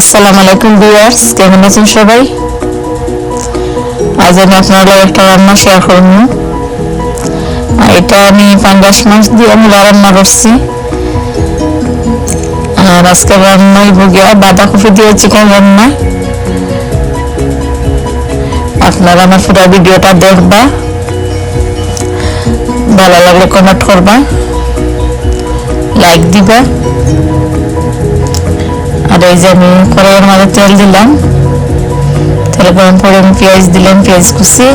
আসসালামু আলাইকুম ভিউয়ার্স, কেমন আছেন সবাই? আজ আমি আপনাদের একটা রান্না শেয়ার করব। এটা আমি পাঙ্গাস মাছ দিয়ে আমি রান্না করছি। আর আজকে রান্নাই ভুগিয়া বাঁধাকপি দিয়ে চিকেন রান্না। আপনারা আমার পুরো ভিডিওটা দেখবা। ভালো লাগলে কমেন্ট করবা। লাইক দিবা। আর এই যে আমি কড়াইয়ের মধ্যে তেল দিলাম। তেল গরম করে আমি পেঁয়াজ দিলাম, পেঁয়াজ কুচি।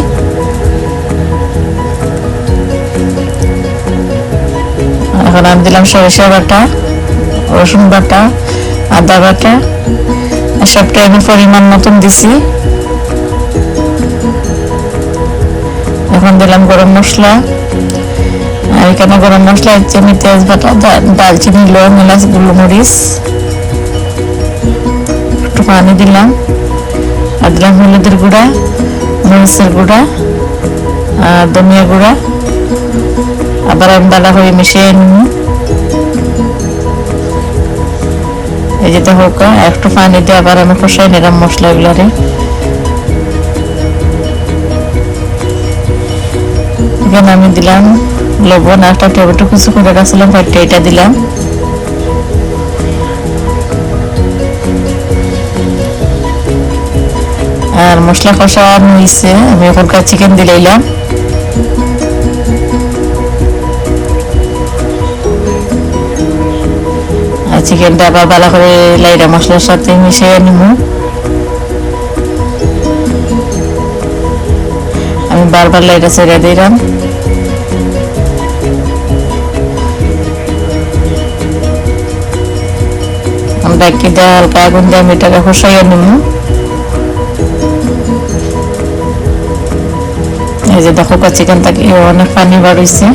এখন আমি দিলাম সরিষা বাটা, রসুন বাটা, আদা বাটা। সবটা আমি পরিমাণ মতন দিছি। এখন দিলাম গরম মশলা। আর এখানে গরম মশলা হচ্ছে আমি তেজপাতা দালচিনি লং এলাচ গোলমরিচ পানি দিলাম আর দিলাম হলুদের গুঁড়া, মরিচের গুঁড়া আর ধনিয়া গুঁড়া, আবার আমি ভালো করে মিশিয়ে নিব। এই যেতে হোক একটু পানি দিয়ে আবার আমি কষাই নিলাম মশলাগুলারে। এখানে আমি দিলাম লবণ একটা টমেটো, কুচি করে রাখছিলাম কয়েকটা এটা দিলাম। আর মশলা কষা হয়েছে। আমি এখনকার চিকেন দিলাইলাম আর চিকেনটা আবার ভালো করে লাইরা মশলার সাথে মিশিয়ে নিব। আমি বারবার লাইটা ছেড়ে দিলাম। আমরা কি হালকা আগুন দিয়ে আমি এটাকে কষাইয়া নিব। এই যে দেখো চিকেন থেকে অনেক পানি হয়েছে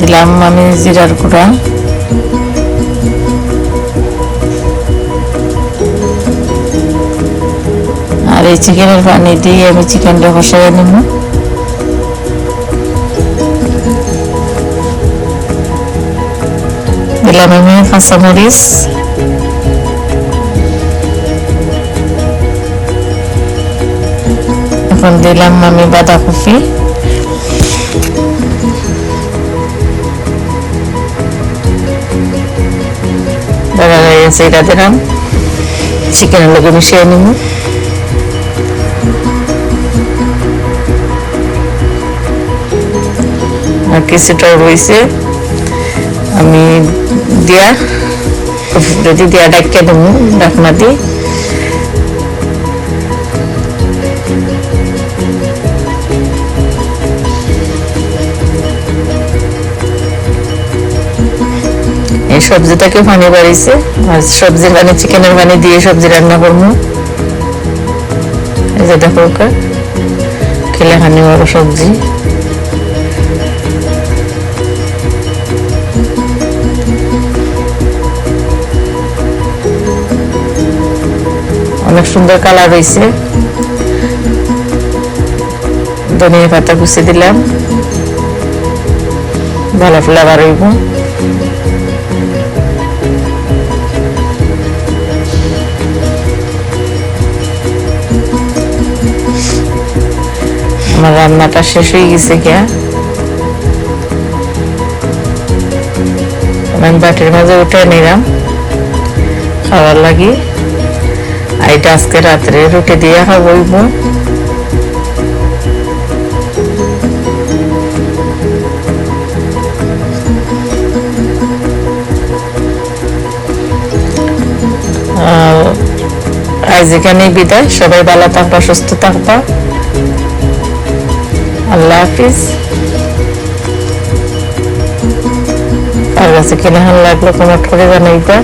দিলাম আমি জিরার গুঁড়া। আর এই চিকেনের পানি দিয়ে আমি চিকেনটা বসাই নেব। দিলাম আমি কাঁচামরিচ এখন দিলাম আমি বাঁধাকপি। দাদা গেছে, এটা দিলাম। চিকেনের লোকে মিশিয়ে নিব। আর কিছুটা রয়েছে, আমি দিয়া দিয়া ডাকিয়ে দেবো, ডাকনা দিয়ে। সবজিটাকে পানি বাড়িয়েছে। আর সবজির পানি, চিকেনের পানি দিয়ে সবজি রান্না করব। এই যে দেখো খেলে হানি বড় সবজি। অনেক সুন্দর কালার হয়েছে। ধনিয়া পাতা কুচি দিলাম। ভালো ফ্লেভার হইব। আমার রান্নাটা শেষ হয়ে গেছে গিয়া। আমি বাটির মাঝে উঠে নিলাম। খাওয়ার লাগি। আর এটা আজকে রাত্রে রুটি দিয়ে খাবইব। আজ এখানেই বিদায়। সবাই ভালো থাকবা, সুস্থ থাকবা। আল্লাহ হাফিজ আর কাছে হাল লাগল তোমার ঠোরে জানাইবা